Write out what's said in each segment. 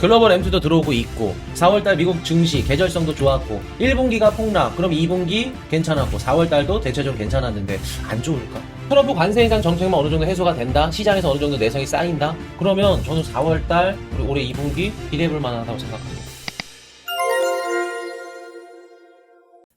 글로벌 M2도 들어오고 있고 4월달 미국 증시 계절성도 좋았고 1분기가 폭락 그럼 2분기 괜찮았고 4월달도 대체적으로 괜찮았는데 안 좋을까? 트럼프 관세 인상 정책만 어느 정도 해소가 된다 시장에서 어느 정도 내성이 쌓인다 그러면 저는 4월달 그리고 올해 2분기 기대해볼 만하다고 생각합니다.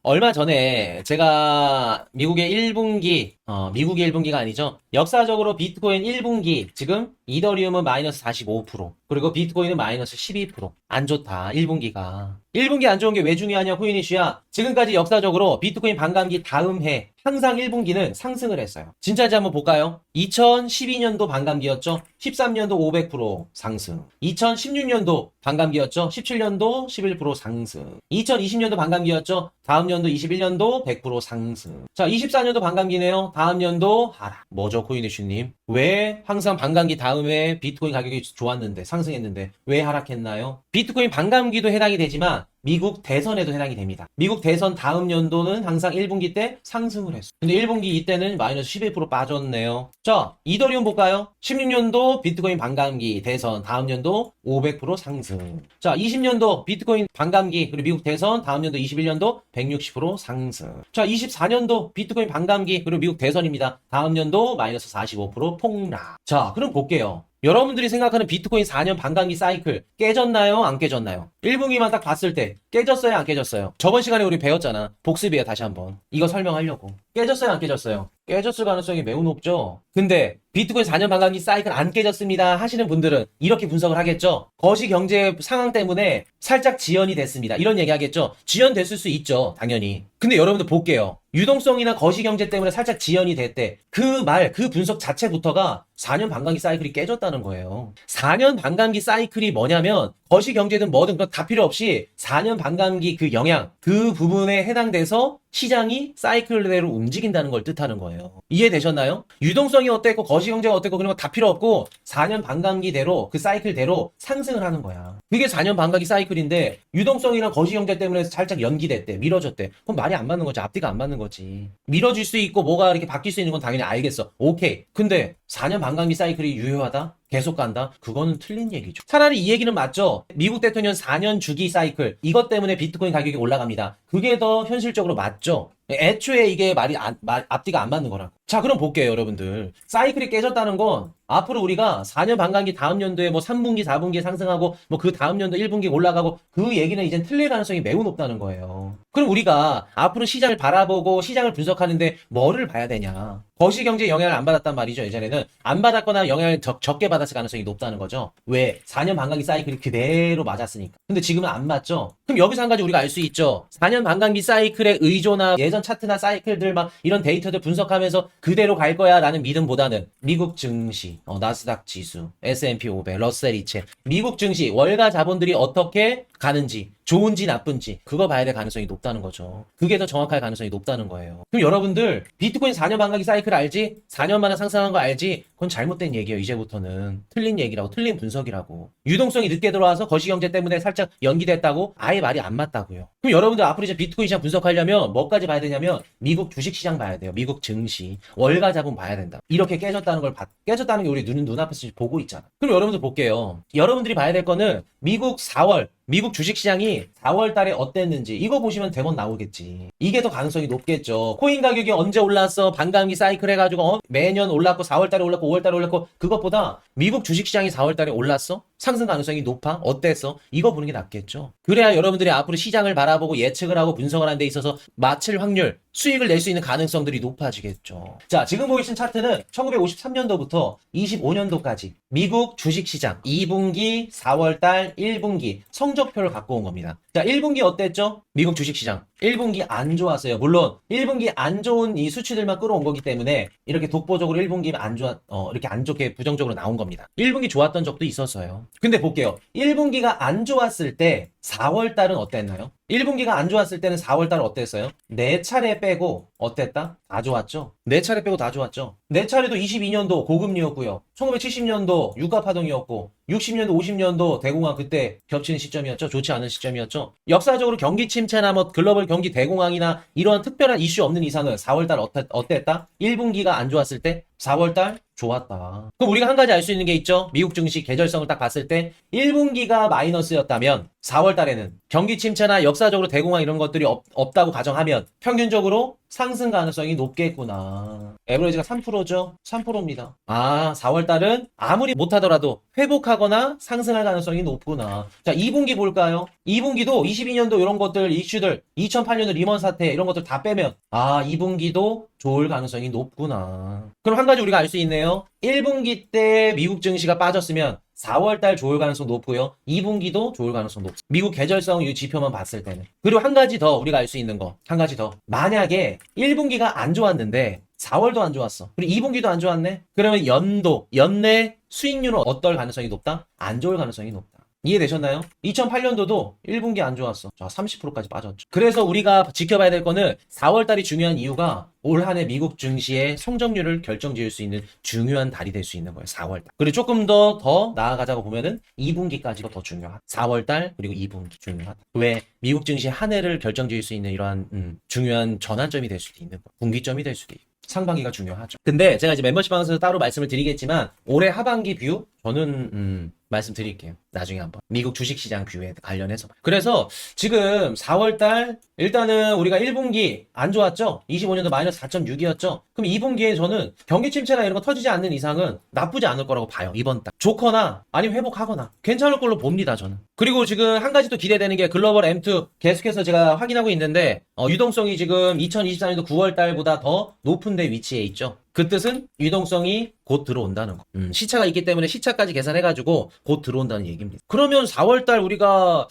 얼마 전에 제가 미국의 1분기, 어, 미국의 1분기가 아니죠. 역사적으로 비트코인 1분기, 지금 이더리움은 마이너스 45%, 그리고 비트코인은 마이너스 12%. 안 좋다, 1분기가. 1분기 안 좋은 게 왜 중요하냐, 코인 이슈야. 지금까지 역사적으로 비트코인 반감기 다음 해, 항상 1분기는 상승을 했어요. 진짜인지 한번 볼까요? 2012년도 반감기였죠? 13년도 500% 상승. 2016년도 반감기였죠? 17년도 11% 상승. 2020년도 반감기였죠? 다음 연도 21년도 100% 상승. 자, 24년도 반감기네요. 다음 연도 하락. 뭐죠, 코인이슈님? 왜 항상 반감기 다음에 비트코인 가격이 좋았는데, 상승했는데, 왜 하락했나요? 비트코인 반감기도 해당이 되지만, 미국 대선에도 해당이 됩니다. 미국 대선 다음 연도는 항상 1분기 때 상승을 했어. 근데 1분기 이때는 마이너스 11% 빠졌네요. 자, 이더리움 볼까요? 16년도 비트코인 반감기 대선 다음 연도 500% 상승. 자, 20년도 비트코인 반감기 그리고 미국 대선 다음 연도 21년도 160% 상승. 자, 24년도 비트코인 반감기 그리고 미국 대선입니다. 다음 연도 마이너스 45% 폭락. 자, 그럼 볼게요. 여러분들이 생각하는 비트코인 4년 반감기 사이클 깨졌나요? 안 깨졌나요? 1분기만 딱 봤을 때 깨졌어요? 안 깨졌어요? 저번 시간에 우리 배웠잖아. 복습이에요, 다시 한번. 이거 설명하려고. 깨졌어요? 안 깨졌어요? 깨졌을 가능성이 매우 높죠? 근데 비트코인 4년 반감기 사이클 안 깨졌습니다 하시는 분들은 이렇게 분석을 하겠죠? 거시 경제 상황 때문에 살짝 지연이 됐습니다. 이런 얘기 하겠죠? 지연됐을 수 있죠, 당연히. 근데 여러분들 볼게요. 유동성이나 거시 경제 때문에 살짝 지연이 됐대. 그 말, 그 분석 자체부터가 4년 반감기 사이클이 깨졌다는 거예요. 4년 반감기 사이클이 뭐냐면 거시 경제든 뭐든 그건 다 필요 없이 4년 반감기 그 영향, 그 부분에 해당돼서 시장이 사이클대로 움직인다는 걸 뜻하는 거예요. 이해되셨나요? 유동성이 어땠고 거시 경제가 어땠고 그런 거 다 필요 없고 4년 반감기대로 그 사이클대로 상승을 하는 거야. 그게 4년 반감기 사이클인데 유동성이랑 거시 경제 때문에 살짝 연기됐대, 미뤄졌대. 그럼 말이 안 맞는 거지. 앞뒤가 안 맞는 거지. 미뤄질 수 있고 뭐가 이렇게 바뀔 수 있는 건 당연히 알겠어. 오케이. 근데 4년 반감기 사이클이 유효하다? 계속 간다? 그거는 틀린 얘기죠. 차라리 이 얘기는 맞죠. 미국 대통령 4년 주기 사이클 이것 때문에 비트코인 가격이 올라갑니다. 그게 더 현실적으로 맞죠. 애초에 이게 말이 안- 마- 앞뒤가 안 맞는 거라고. 자, 그럼 볼게요, 여러분들. 사이클이 깨졌다는 건 앞으로 우리가 4년 반감기 다음 연도에 뭐 3분기, 4분기 상승하고 뭐 그 다음 연도 1분기 올라가고 그 얘기는 이젠 틀릴 가능성이 매우 높다는 거예요. 그럼 우리가 앞으로 시장을 바라보고 시장을 분석하는데 뭐를 봐야 되냐? 거시 경제 영향을 안 받았단 말이죠. 예전에는 안 받았거나 영향을 적, 적게 받았을 가능성이 높다는 거죠. 왜? 4년 반감기 사이클이 그대로 맞았으니까. 근데 지금은 안 맞죠. 그럼 여기서 한 가지 우리가 알 수 있죠. 4년 반감기 사이클의 의조나 예전 차트나 사이클들 막 이런 데이터들 분석하면서 그대로 갈 거야라는 믿음보다는 미국 증시, 어, 나스닥 지수, S&P 500, 러셀 2000, 미국 증시 월가 자본들이 어떻게 가는지 좋은지 나쁜지 그거 봐야 될 가능성이 높다는 거죠. 그게 더 정확할 가능성이 높다는 거예요. 그럼 여러분들 비트코인 4년 반감기 사이클 알지? 4년 만에 상승한 거 알지? 그건 잘못된 얘기예요. 이제부터는 틀린 얘기라고 틀린 분석이라고. 유동성이 늦게 들어와서 거시경제 때문에 살짝 연기됐다고 아예 말이 안 맞다고요. 그럼 여러분들 앞으로 이제 비트코인 시장 분석하려면 뭐까지 봐야 되냐면 미국 주식 시장 봐야 돼요. 미국 증시 월가 자본 봐야 된다. 이렇게 깨졌다는 걸 봐- 깨졌다는 게 우리 눈 눈앞에서 보고 있잖아. 그럼 여러분들 볼게요. 여러분들이 봐야 될 거는 미국 4월 미국 주식시장이 4월 달에 어땠는지 이거 보시면 대본 나오겠지. 이게 더 가능성이 높겠죠. 코인 가격이 언제 올랐어? 반감기 사이클 해가지고 어? 매년 올랐고 4월 달에 올랐고 5월 달에 올랐고 그것보다 미국 주식시장이 4월 달에 올랐어? 상승 가능성이 높아? 어땠어? 이거 보는 게 낫겠죠. 그래야 여러분들이 앞으로 시장을 바라보고 예측을 하고 분석을 하는 데 있어서 맞힐 확률, 수익을 낼 수 있는 가능성들이 높아지겠죠. 자, 지금 보이신 차트는 1953년도부터 25년도까지 미국 주식시장 2분기, 4월달, 1분기 성적표를 갖고 온 겁니다. 자, 1분기 어땠죠? 미국 주식시장. 1분기 안 좋았어요. 물론 1분기 안 좋은 이 수치들만 끌어온 거기 때문에 이렇게 독보적으로 1분기면 안 좋았, 어, 이렇게 안 좋게 부정적으로 나온 겁니다. 1분기 좋았던 적도 있었어요. 근데 볼게요. 1분기가 안 좋았을 때 4월 달은 어땠나요? 1분기가 안 좋았을 때는 4월달 어땠어요? 네 차례 빼고 어땠다? 다 좋았죠? 네 차례 빼고 다 좋았죠? 네 차례도 22년도 고금리였고요. 1970년도 유가 파동이었고 60년도 50년도 대공황 그때 겹치는 시점이었죠. 좋지 않은 시점이었죠. 역사적으로 경기 침체나 뭐 글로벌 경기 대공황이나 이러한 특별한 이슈 없는 이상은 4월 달 어땠, 어땠다? 1분기가 안 좋았을 때 4월달 좋았다. 그럼 우리가 한 가지 알 수 있는 게 있죠. 미국 증시 계절성을 딱 봤을 때 1분기가 마이너스였다면 4월달에는 경기 침체나 역사적으로 대공황 이런 것들이 없, 없다고 가정하면 평균적으로 상승 가능성이 높겠구나. 에버리지가 3%죠? 3%입니다. 아, 4월 달은 아무리 못하더라도 회복하거나 상승할 가능성이 높구나. 자, 2분기 볼까요? 2분기도 22년도 이런 것들, 이슈들, 2008년도 리먼 사태 이런 것들 다 빼면 아, 2분기도 좋을 가능성이 높구나. 그럼 한 가지 우리가 알 수 있네요. 1분기 때 미국 증시가 빠졌으면 4월달 좋을 가능성 높고요. 2분기도 좋을 가능성 높습니다. 미국 계절성 이 지표만 봤을 때는. 그리고 한 가지 더 우리가 알 수 있는 거. 한 가지 더. 만약에 1분기가 안 좋았는데 4월도 안 좋았어. 그리고 2분기도 안 좋았네. 그러면 연도, 연내 수익률은 어떨 가능성이 높다? 안 좋을 가능성이 높다. 이해되셨나요? 2008년도도 1분기 안 좋았어. 자, 30%까지 빠졌죠. 그래서 우리가 지켜봐야 될 거는 4월달이 중요한 이유가 올 한 해 미국 증시의 성적률을 결정지을 수 있는 중요한 달이 될 수 있는 거예요. 4월달. 그리고 조금 더, 더 나아가자고 보면은 2분기까지가 더 중요하다. 4월달 그리고 2분기 중요하다. 왜? 미국 증시 한 해를 결정지을 수 있는 이러한 음, 중요한 전환점이 될 수도 있는 거. 분기점이 될 수도 있고. 상반기가 중요하죠. 근데 제가 이제 멤버십 방송에서 따로 말씀을 드리겠지만 올해 하반기 뷰 저는 음, 말씀드릴게요. 나중에 한번 미국 주식시장 뷰에 관련해서. 그래서 지금 4월달 일단은 우리가 1분기 안 좋았죠? 25년도 마이너스 4.6이었죠? 그럼 2분기에 저는 경기 침체나 이런 거 터지지 않는 이상은 나쁘지 않을 거라고 봐요. 이번 달. 좋거나 아니면 회복하거나 괜찮을 걸로 봅니다. 저는. 그리고 지금 한 가지 또 기대되는 게 글로벌 M2 계속해서 제가 확인하고 있는데 어, 유동성이 지금 2024년도 9월 달보다 더 높은 데 위치해 있죠. 그 뜻은 유동성이 곧 들어온다는 거. 음, 시차가 있기 때문에 시차까지 계산해가지고 곧 들어온다는 얘기입니다. 그러면 4월달 우리가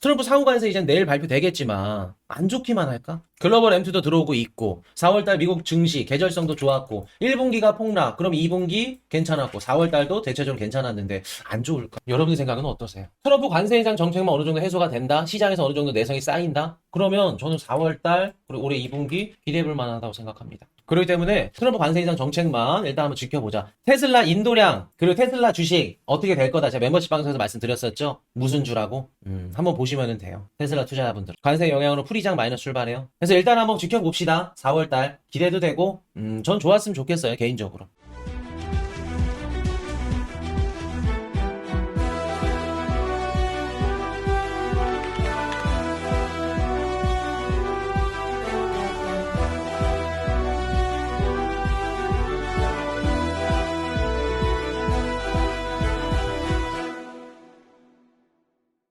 트럼프 사후관세 이제 내일 발표되겠지만 안 좋기만 할까? 글로벌 M2도 들어오고 있고 4월달 미국 증시 계절성도 좋았고 1분기가 폭락 그럼 2분기 괜찮았고 4월달도 대체적으로 괜찮았는데 안 좋을까? 여러분의 생각은 어떠세요? 트럼프 관세 인상 정책만 어느 정도 해소가 된다? 시장에서 어느 정도 내성이 쌓인다? 그러면 저는 4월달 그리고 올해 2분기 기대해볼 만하다고 생각합니다. 그렇기 때문에 트럼프 관세 인상 정책만 일단 한번 지켜보자. 테슬라 인도량 그리고 테슬라 주식 어떻게 될 거다. 제가 멤버십 방송에서 말씀드렸었죠. 무슨 주라고? 음, 한번 보시면 돼요. 테슬라 투자자분들. 관세 영향으로 풀이장 마이너스 출발해요. 그래서 일단 한번 지켜봅시다. 4월달 기대도 되고 음, 전 좋았으면 좋겠어요 개인적으로.